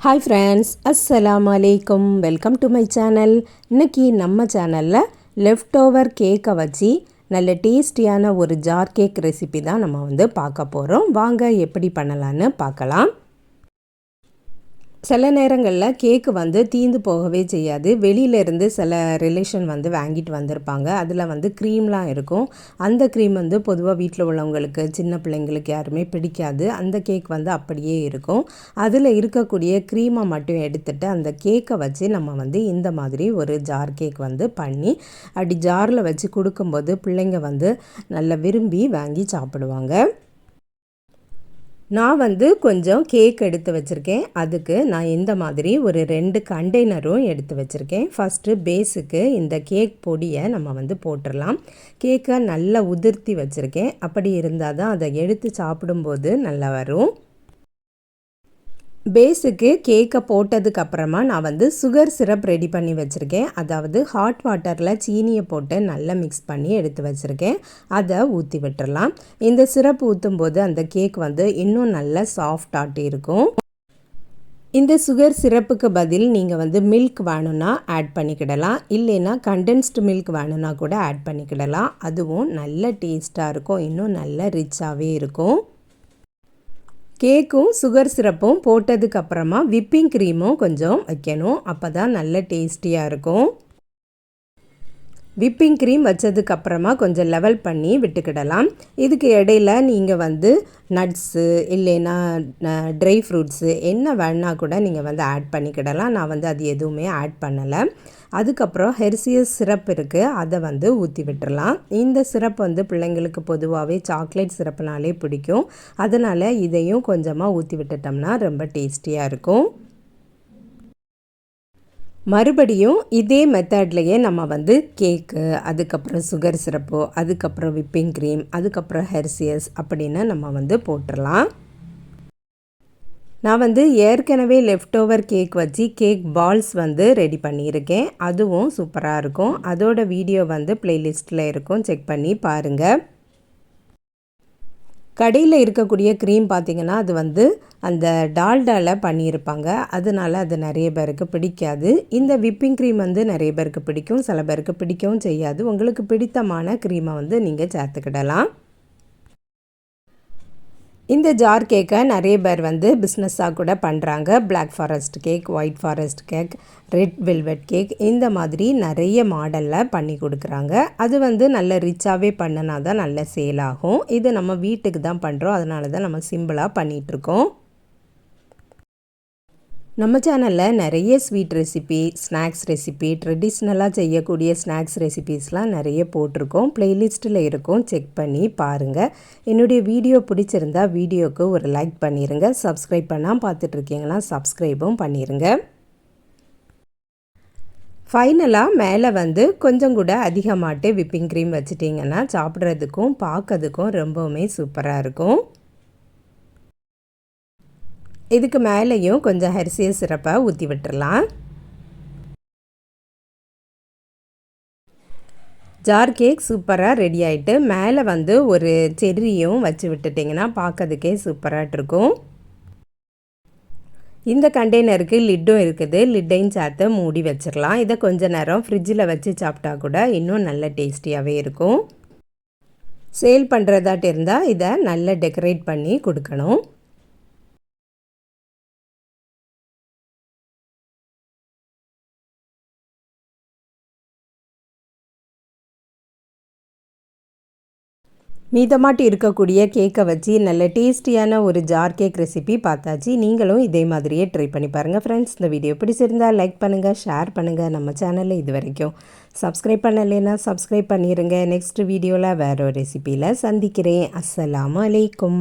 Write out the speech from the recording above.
Hi friends அஸ்ஸலாம் அலைக்கும் welcome to my channel இன்றைக்கி நம்ம சேனலில் லெஃப்ட் ஓவர் கேக்கை வச்சு நல்ல டேஸ்டியான ஒரு ஜார் கேக் ரெசிபி தான் நம்ம வந்து பார்க்க போகிறோம் வாங்க எப்படி பண்ணலான்னு பார்க்கலாம். சில நேரங்களில் கேக்கு வந்து தீந்து போகவே செய்யாது. வெளியிலேருந்து சில ரிலேஷன் வந்து வாங்கிட்டு வந்திருப்பாங்க. அதில் வந்து க்ரீம்லாம் இருக்கும். அந்த க்ரீம் வந்து பொதுவாக வீட்டில் உள்ளவங்களுக்கு சின்ன பிள்ளைங்களுக்கு யாருமே பிடிக்காது. அந்த கேக் வந்து அப்படியே இருக்கும். அதில் இருக்கக்கூடிய க்ரீமை மட்டும் எடுத்துகிட்டு அந்த கேக்கை வச்சு நம்ம வந்து இந்த மாதிரி ஒரு ஜார் கேக் வந்து பண்ணி அப்படி ஜாரில் வச்சு கொடுக்கும்போது பிள்ளைங்க வந்து நல்லா விரும்பி வாங்கி சாப்பிடுவாங்க. நான் வந்து கொஞ்சம் கேக் எடுத்து வச்சுருக்கேன். அதுக்கு நான் இந்த மாதிரி ஒரு ரெண்டு கண்டெய்னரும் எடுத்து வச்சுருக்கேன். ஃபஸ்ட்டு பேஸுக்கு இந்த கேக் பொடியை நம்ம வந்து போட்டுடலாம். கேக்கை நல்லா உதிர்த்தி வச்சுருக்கேன். அப்படி இருந்தால் தான் அதை எடுத்து சாப்பிடும்போது நல்லா வரும். பேஸுக்கு கேக்கை போட்டதுக்கப்புறமா நான் வந்து சுகர் சிரப் ரெடி பண்ணி வச்சுருக்கேன். அதாவது ஹாட் வாட்டரில் சீனியை போட்டு நல்லா மிக்ஸ் பண்ணி எடுத்து வச்சுருக்கேன். அதை ஊற்றி விட்டுறலாம். இந்த சிரப் ஊற்றும் போது அந்த கேக் வந்து இன்னும் நல்லா சாஃப்ட் ஆட்டி இருக்கும். இந்த சுகர் சிரப்புக்கு பதில் நீங்கள் வந்து மில்க் வேணும்னா ஆட் பண்ணிக்கிடலாம். இல்லைன்னா கண்டென்ஸ்டு மில்க் வேணும்னா கூட ஆட் பண்ணிக்கிடலாம். அதுவும் நல்ல டேஸ்ட்டாக இருக்கும். இன்னும் நல்ல ரிச்சாகவே இருக்கும். கேக்கும் சுகர் சிரப்பும் போட்டதுக்கப்புறமா விப்பிங் க்ரீமும் கொஞ்சம் வைக்கணும். அப்போ தான் நல்ல டேஸ்டியாக இருக்கும். விப்பிங் க்ரீம் வச்சதுக்கப்புறமா கொஞ்சம் லெவல் பண்ணி விட்டுக்கிடலாம். இதுக்கு இடையில நீங்கள் வந்து நட்ஸு இல்லைன்னா ட்ரை ஃப்ரூட்ஸு என்ன வேணால் கூட நீங்கள் வந்து ஆட் பண்ணிக்கிடலாம். நான் வந்து அது எதுவுமே ஆட் பண்ணலை. அதுக்கப்புறம் ஹெர்சியஸ் சிரப் இருக்குது அதை வந்து ஊற்றி விட்டுறலாம். இந்த சிரப் வந்து பிள்ளைங்களுக்கு பொதுவாகவே சாக்லேட் சிரப்புனாலே பிடிக்கும். அதனால் இதையும் கொஞ்சமாக ஊற்றி விட்டுட்டோம்னா ரொம்ப டேஸ்டியாக இருக்கும். மறுபடியும் இதே மெத்தட்லையே நம்ம வந்து கேக்கு அதுக்கப்புறம் சுகர் சிரப்பு அதுக்கப்புறம் விப்பிங் க்ரீம் அதுக்கப்புறம் ஹெர்சியஸ் அப்படின்னு நம்ம வந்து போட்டுடலாம் நான் வந்து ஏற்கனவே லெஃப்ட் ஓவர் கேக் வச்சு கேக் பால்ஸ் வந்து ரெடி பண்ணியிருக்கேன். அதுவும் சூப்பராக இருக்கும். அதோட வீடியோ வந்து ப்ளேலிஸ்ட்டில் இருக்கும். செக் பண்ணி பாருங்கள் கடையில் இருக்கக்கூடிய க்ரீம் பார்த்திங்கன்னா அது வந்து அந்த டால்டாவில் பண்ணியிருப்பாங்க. அதனால் அது நிறைய பேருக்கு பிடிக்காது. இந்த விப்பிங் க்ரீம் வந்து நிறைய பேருக்கு பிடிக்கும் சில பேருக்கு பிடிக்கவும் செய்யாது. உங்களுக்கு பிடித்தமான க்ரீமை வந்து நீங்கள் சேர்த்துக்கிடலாம். இந்த ஜார் கேக்கை நிறைய பேர் வந்து பிஸ்னஸாக கூட பண்ணுறாங்க black forest cake white forest cake red velvet cake இந்த மாதிரி நிறைய மாடலில் பண்ணி கொடுக்குறாங்க. அது வந்து நல்ல ரிச்சாகவே பண்ணினா தான் நல்ல சேல் ஆகும். இது நம்ம வீட்டுக்கு தான் பண்ணுறோம் அதனால தான் நம்ம சிம்பிளாக பண்ணிகிட்ருக்கோம் நம்ம சேனலில் நிறைய ஸ்வீட் ரெசிபி ஸ்நாக்ஸ் ரெசிபி ட்ரெடிஷ்னலாக செய்யக்கூடிய ஸ்நாக்ஸ் ரெசிபீஸ்லாம் நிறைய போட்டிருக்கோம். ப்ளேலிஸ்ட்டில் இருக்கும். செக் பண்ணி பாருங்கள் என்னுடைய வீடியோ பிடிச்சிருந்தா வீடியோவுக்கு ஒரு லைக் பண்ணிடுங்க சப்ஸ்கிரைப் பண்ணால் பார்த்துட்ருக்கீங்கன்னா சப்ஸ்கிரைபும் பண்ணிடுங்க ஃபைனலாக மேலே வந்து கொஞ்சம் கூட அதிகமாட்டு விப்பிங் க்ரீம் வச்சுட்டிங்கன்னா சாப்பிட்றதுக்கும் பார்க்கறதுக்கும் ரொம்பவுமே சூப்பராக இருக்கும். இதுக்கு மேலேயும் கொஞ்சம் ஹரிசிய சிறப்பை ஊற்றி விட்டுடலாம் ஜார் கேக் சூப்பராக ரெடி ஆகிட்டு மேலே வந்து ஒரு செர்ரியும் வச்சு விட்டுட்டிங்கன்னா பார்க்கறதுக்கே சூப்பராக இருக்கும். இந்த கண்டெய்னருக்கு லிட்டும் இருக்குது. லிட்டையும் சேர்த்து மூடி வச்சிடலாம் இதை கொஞ்ச நேரம் ஃப்ரிட்ஜில் வச்சு சாப்பிட்டா கூட இன்னும் நல்ல டேஸ்டியாகவே இருக்கும். சேல் பண்ணுறதாட்டு இருந்தால் இதை நல்லா டெக்கரேட் பண்ணி கொடுக்கணும். மீதமாட்டி இருக்கக்கூடிய கேக்கை வச்சு நல்ல டேஸ்டியான ஒரு ஜார் கேக் ரெசிபி பார்த்தாச்சு. நீங்களும் இதே மாதிரியே ட்ரை பண்ணி பாருங்கள் ஃப்ரெண்ட்ஸ் இந்த வீடியோ பிடிச்சிருந்தால் லைக் பண்ணுங்கள் ஷேர் பண்ணுங்கள் நம்ம சேனலில் இது வரைக்கும் சப்ஸ்கிரைப் பண்ணலைன்னா சப்ஸ்கிரைப் பண்ணிடுங்க நெக்ஸ்ட் வீடியோவில் வேறு ஒரு ரெசிப்பியில் சந்திக்கிறேன். அஸ்ஸலாமு அலைக்கும்.